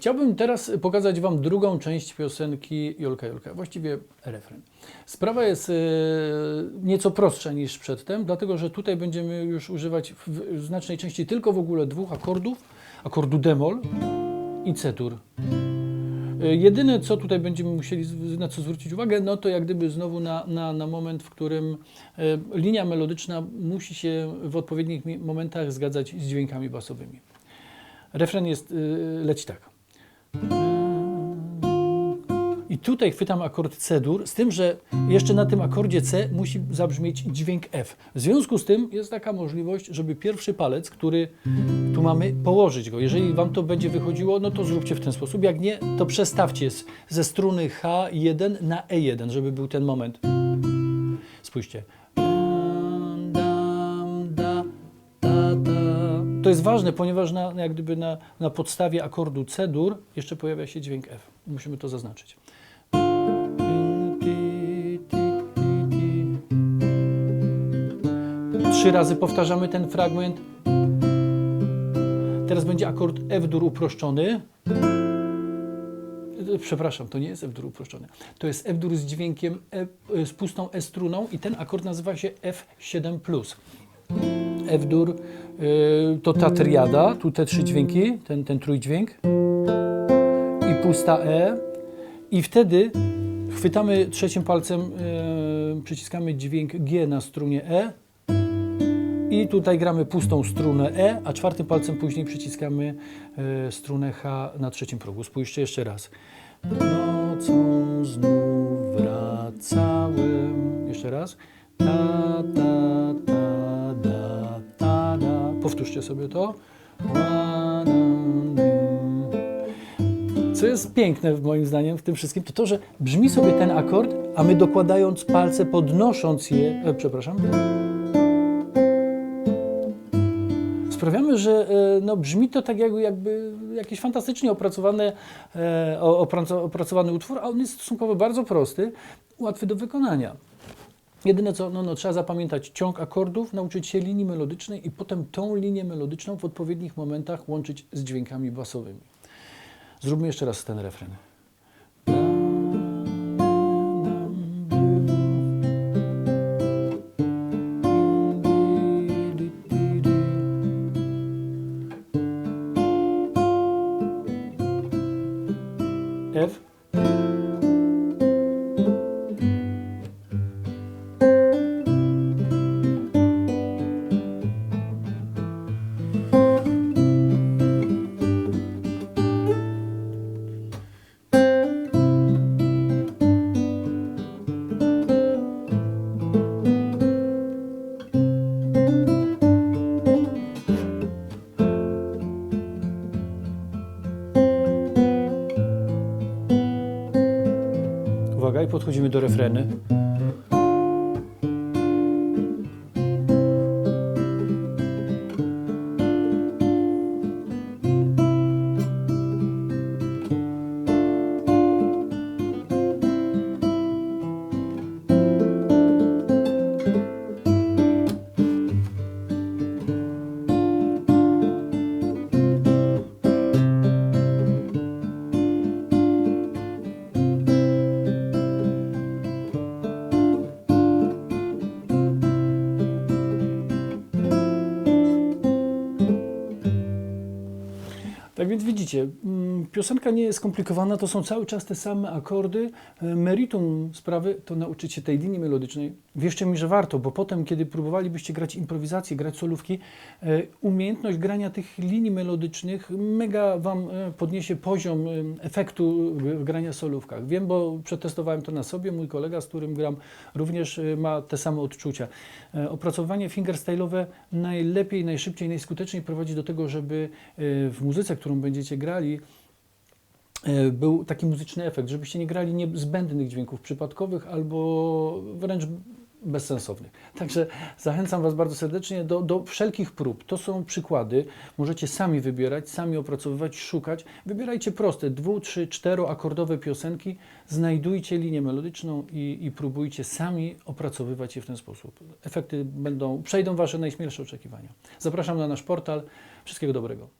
Chciałbym teraz pokazać Wam drugą część piosenki Jolka Jolka, właściwie refren. Sprawa jest e, nieco prostsza niż przedtem, dlatego że tutaj będziemy już używać w, znacznej części tylko w ogóle dwóch akordów, akordu d-moll i C-dur. E, Jedyne, co tutaj będziemy musieli na co zwrócić uwagę, no to jak gdyby znowu na, na, na moment, w którym e, linia melodyczna musi się w odpowiednich momentach zgadzać z dźwiękami basowymi. Refren jest, leci tak. I tutaj chwytam akord C-dur, z tym, że jeszcze na tym akordzie C musi zabrzmieć dźwięk F. W związku z tym jest taka możliwość, żeby pierwszy palec, który tu mamy, położyć go. Jeżeli Wam to będzie wychodziło, no to zróbcie w ten sposób. Jak nie, to przestawcie ze struny H1 na E1, żeby był ten moment. Spójrzcie. To jest ważne, ponieważ na, jak gdyby na, na podstawie akordu C-dur jeszcze pojawia się dźwięk F. Musimy to zaznaczyć. Trzy razy powtarzamy ten fragment. Teraz będzie akord F-dur uproszczony. Przepraszam, to nie jest F-dur uproszczony. To jest F-dur z dźwiękiem e, z pustą E-struną i ten akord nazywa się F7+. F-dur y, to ta triada, tu te trzy dźwięki, ten, ten trójdźwięk i pusta E i wtedy chwytamy trzecim palcem, y, przyciskamy dźwięk G na strunie E i tutaj gramy pustą strunę E, a czwartym palcem później przyciskamy y, strunę H na trzecim progu. Spójrzcie jeszcze raz. Nocą znów wracałem. Jeszcze raz. Ta, ta, ta. Powtórzcie sobie to. Co jest piękne moim zdaniem w tym wszystkim, to to, że brzmi sobie ten akord, a my dokładając palce, podnosząc je, e, przepraszam, sprawiamy, że e, no, brzmi to tak jakby, jakby jakiś fantastycznie opracowany, e, opracowany utwór, a on jest stosunkowo bardzo prosty, łatwy do wykonania. Jedyne co, no, no, trzeba zapamiętać ciąg akordów, nauczyć się linii melodycznej i potem tą linię melodyczną w odpowiednich momentach łączyć z dźwiękami basowymi. Zróbmy jeszcze raz ten refren. Uwaga, i podchodzimy do refreny. Więc widzicie, piosenka nie jest skomplikowana, to są cały czas te same akordy. E, Meritum sprawy to nauczyć się tej linii melodycznej. Wierzcie mi, że warto, bo potem, kiedy próbowalibyście grać improwizację, grać solówki, e, umiejętność grania tych linii melodycznych mega Wam e, podniesie poziom efektu grania solówkach. Wiem, bo przetestowałem to na sobie, mój kolega, z którym gram, również ma te same odczucia. Opracowanie fingerstyle'owe najlepiej, najszybciej, najskuteczniej prowadzi do tego, żeby w muzyce, którą będziecie grali, był taki muzyczny efekt, żebyście nie grali niezbędnych dźwięków przypadkowych albo wręcz bezsensownych. Także zachęcam Was bardzo serdecznie do, do wszelkich prób. To są przykłady. Możecie sami wybierać, sami opracowywać, szukać. Wybierajcie proste, dwu, trzy, czteroakordowe piosenki, znajdujcie linię melodyczną i, i próbujcie sami opracowywać je w ten sposób. Efekty będą, przejdą Wasze najśmielsze oczekiwania. Zapraszam na nasz portal. Wszystkiego dobrego.